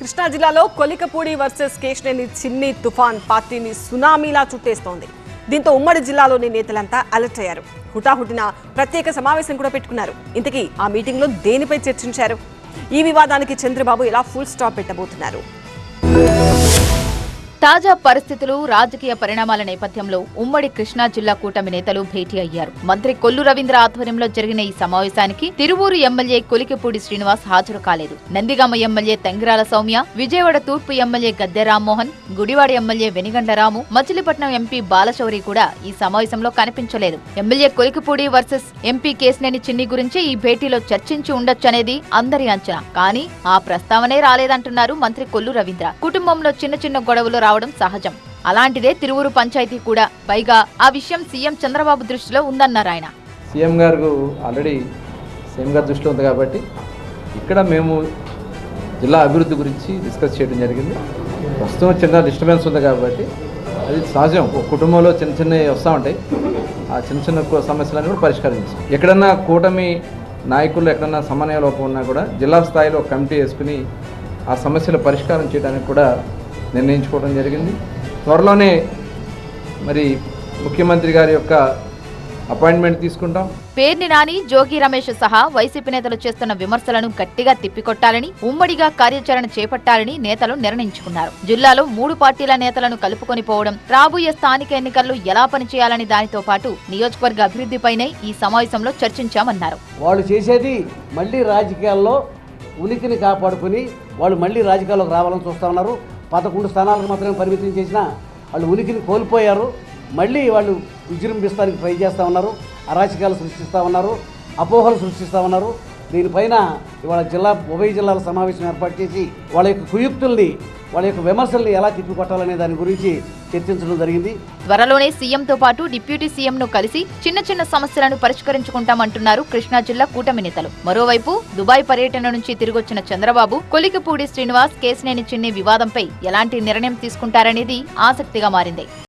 కృష్ణా జిల్లాలో కొలికపూడి వర్సెస్ కేశనేని చిన్ని తుఫాన్ పార్టీని సునామీలా చుట్టేస్తోంది. దీంతో ఉమ్మడి జిల్లాలోని నేతలంతా అలర్ట్ అయ్యారు. హుటాహుటిన ప్రత్యేక సమావేశం కూడా పెట్టుకున్నారు. ఇంతకీ ఆ మీటింగ్లో దేనిపై చర్చించారు? ఈ వివాదానికి చంద్రబాబు ఎలా ఫుల్ స్టాప్ పెట్టబోతున్నారు? తాజా పరిస్థితులు రాజకీయ పరిణామాల నేపథ్యంలో ఉమ్మడి కృష్ణా జిల్లా కూటమి నేతలు భేటీ అయ్యారు. మంత్రి కొల్లు రవీంద్ర ఆధ్వర్యంలో జరిగిన ఈ సమావేశానికి తిరువూరు ఎమ్మెల్యే కొలికిపూడి శ్రీనివాస్ హాజరు కాలేదు. నందిగామ ఎమ్మెల్యే తంగిరాల సౌమ్య విజయవాడ తూర్పు MLA Gadde Rammohan Gudivada MLA Venigandla Ramu Machilipatnam MP Balashowry కూడా ఈ సమావేశంలో కనిపించలేదు. MLA Kolikipudi versus MP Kesineni Chinni గురించి ఈ భేటీలో చర్చించి ఉండొచ్చనేది అందరి అంచనా. కానీ ఆ ప్రస్తావనే రాలేదంటున్నారు మంత్రి కొల్లు రవీంద్ర. కుటుంబంలో చిన్న చిన్న గొడవలు రావడం సహజం. అలాంటిదే తిరువురు పంచాయతీ కూడా. పైగా ఆ విషయం సీఎం చంద్రబాబు దృష్టిలో ఉందన్నారు ఆయన. సీఎం గారు ఆల్రెడీ సీఎం గారి దృష్టిలో ఉంది కాబట్టి ఇక్కడ మేము జిల్లా అభివృద్ధి గురించి డిస్కస్ చేయడం జరిగింది. ప్రస్తుతం చిన్న డిస్టర్బెన్స్ ఉంది కాబట్టి అది సహజం. ఒక కుటుంబంలో చిన్న చిన్నవి వస్తూ ఉంటాయి. ఆ చిన్న చిన్న సమస్యలను సమస్యలన్నీ కూడా పరిష్కరించాం ఎక్కడన్నా కూటమి నాయకులు ఎక్కడన్నా సమన్వయ లోపం ఉన్నా కూడా జిల్లా స్థాయిలో కమిటీ వేసుకుని ఆ సమస్యల పరిష్కారం చేయడానికి కూడా నిర్ణయించుకోవడం జరిగింది. త్వరలోనే మరి ముఖ్యమంత్రి గారి యొక్క అపాయింట్మెంట్ తీసుకుంటాం. పేర్ని నాని జోగి రమేష్ సహా వైసీపీ నేతలు చేస్తున్న విమర్శలను గట్టిగా తిప్పికొట్టాలని ఉమ్మడిగా కార్యాచరణ చేపట్టాలని నేతలు నిర్ణయించుకున్నారు. జిల్లాలో మూడు పార్టీల నేతలను కలుపుకొని పోవడం రాబోయే స్థానిక ఎన్నికల్లో ఎలా పనిచేయాలని దానితో పాటు నియోజకవర్గ అభివృద్ధిపైనే ఈ సమావేశంలో చర్చించామన్నారు. వాళ్ళు చేసేది మళ్ళీ రాజకీయాల్లో ఉనికిని కాపాడుకుని వాళ్ళు మళ్ళీ రాజకీయాల్లోకి రావాలని చూస్తూ ఉన్నారు. పదకొండు స్థానాలకు మాత్రమే పరిమితం చేసిన వాళ్ళు ఉనికిని కోల్పోయారు. మళ్ళీ వాళ్ళు విజృంభిస్తానికి ట్రై చేస్తూ ఉన్నారు. అరాచకాలు సృష్టిస్తూ ఉన్నారు. అపోహలు సృష్టిస్తూ ఉన్నారు. దీనిపైన ఇవాళ జిల్లా ఉభయ జిల్లాల సమావేశం ఏర్పాటు చేసి వాళ్ళ యొక్క కుయుక్తుల్ని వాళ్ళ యొక్క విమర్శల్ని ఎలా తిప్పికొట్టాలనే దాని గురించి చర్చించడం జరిగింది. త్వరలోనే సీఎంతో పాటు డిప్యూటీ సీఎంను కలిసి చిన్న చిన్న సమస్యలను పరిష్కరించుకుంటామంటున్నారు కృష్ణా జిల్లా కూటమి నేతలు. మరోవైపు దుబాయ్ పర్యటన నుంచి తిరిగొచ్చిన చంద్రబాబు కొలికపూడి శ్రీనివాస్ కేసినేని చిన్ని వివాదంపై ఎలాంటి నిర్ణయం తీసుకుంటారనేది ఆసక్తిగా మారింది.